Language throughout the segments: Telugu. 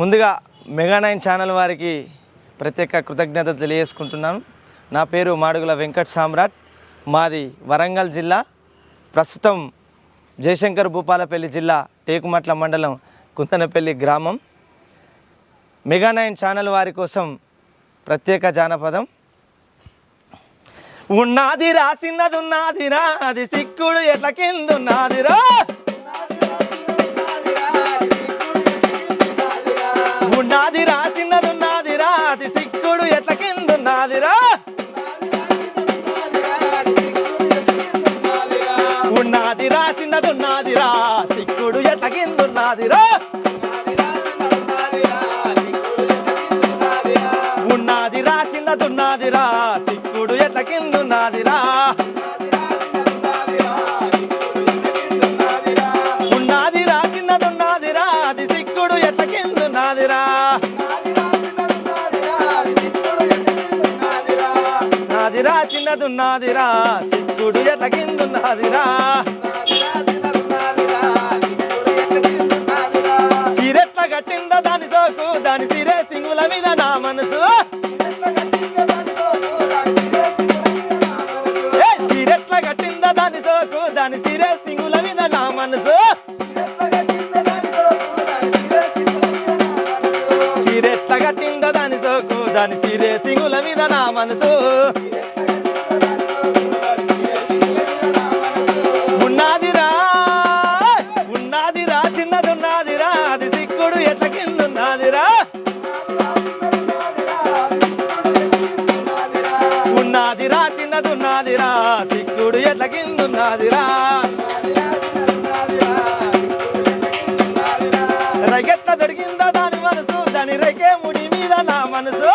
ముందుగా మెగా నైన్ ఛానల్ వారికి ప్రత్యేక కృతజ్ఞత తెలియజేసుకుంటున్నాను నా పేరు మాడుగుల వెంకట్ సామ్రాట్. మాది వరంగల్ జిల్లా. ప్రస్తుతం జయశంకర్ భూపాలపల్లి జిల్లా టేకుమట్ల మండలం కుంతనపల్లి గ్రామం. మెగా నైన్ ఛానల్ వారి కోసం ప్రత్యేక జానపదం. ఉన్నదిరా చిన్నదున్నదిరా అది సిక్కుడు ఎట్ల కిందున్నదిరా చిన్నదున్నదిరా సిక్కుడు ఎట్ల కిందున్నదిరా ఉన్నదిరా చిన్నదున్నదిరా సిక్కుడు ఎట్ల కిందున్నదిరా ఉన్నదిరా చిన్నదున్నదిరా అది సిక్కుడు ఎట్ల కిందున్నదిరా నాదిరా చిన్నదున్నదిరా సిక్కుడు ఎట్ల కిందున్నదిరా కట్టిందా దాని సోకు దాని సిరే సింగుల మీద నా మనసు. సిరెట్ల కట్టిందా దాని సోకు దాని సిరే సింగుల మీద నా మనసు. సిరెట్ల కట్టిందా దాని సోకు దాని సిరే సింగుల మీద నా మనసు. ఉన్నదిరా సిక్కుడు ఎట్ల కిందున్నదిరా. రగెట్ల దొరికిందా దాని మనసు దాని రెకే ముడి మీద నా మనసు.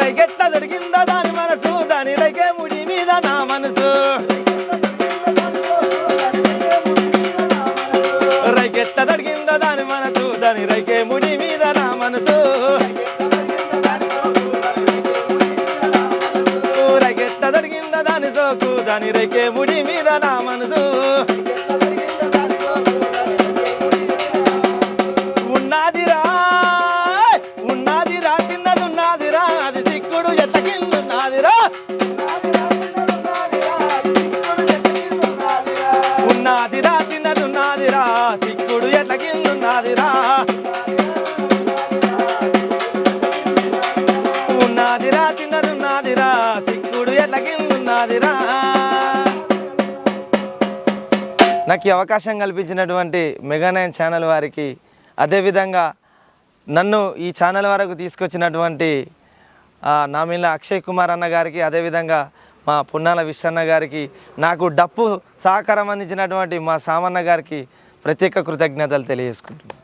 రగెట్ల దొరికిందా దాని మనసు దాని రెకే ముడి మీద నా మనసు. రైకెట్ల దొరికిందా దాని మనసు దాని రైకే దాని రైకే ముడి మీద నా మనసు. ఉన్నదిరా ఉన్నదిరా చిన్నదున్నదిరా అది సిక్కుడు ఎట్ల కిందున్నదిరా. ఉన్నదిరా చిన్నదున్నదిరా సిక్కుడు ఎట్ల కిందున్నదిరా. ఉన్నదిరా చిన్నదున్నదిరా సిక్కుడు ఎట్ల కిందున్నదిరా. నాకు ఈ అవకాశం కల్పించినటువంటి మెగానైన్ ఛానల్ వారికి అదేవిధంగా నన్ను ఈ ఛానల్ వరకు తీసుకొచ్చినటువంటి నా మీద అక్షయ్ కుమార్ అన్న గారికి అదేవిధంగా మా పున్నాల విశ్వన్న గారికి నాకు డప్పు సహకారం అందించినటువంటి మా సామన్న గారికి ప్రత్యేక కృతజ్ఞతలు తెలియజేసుకుంటున్నాను.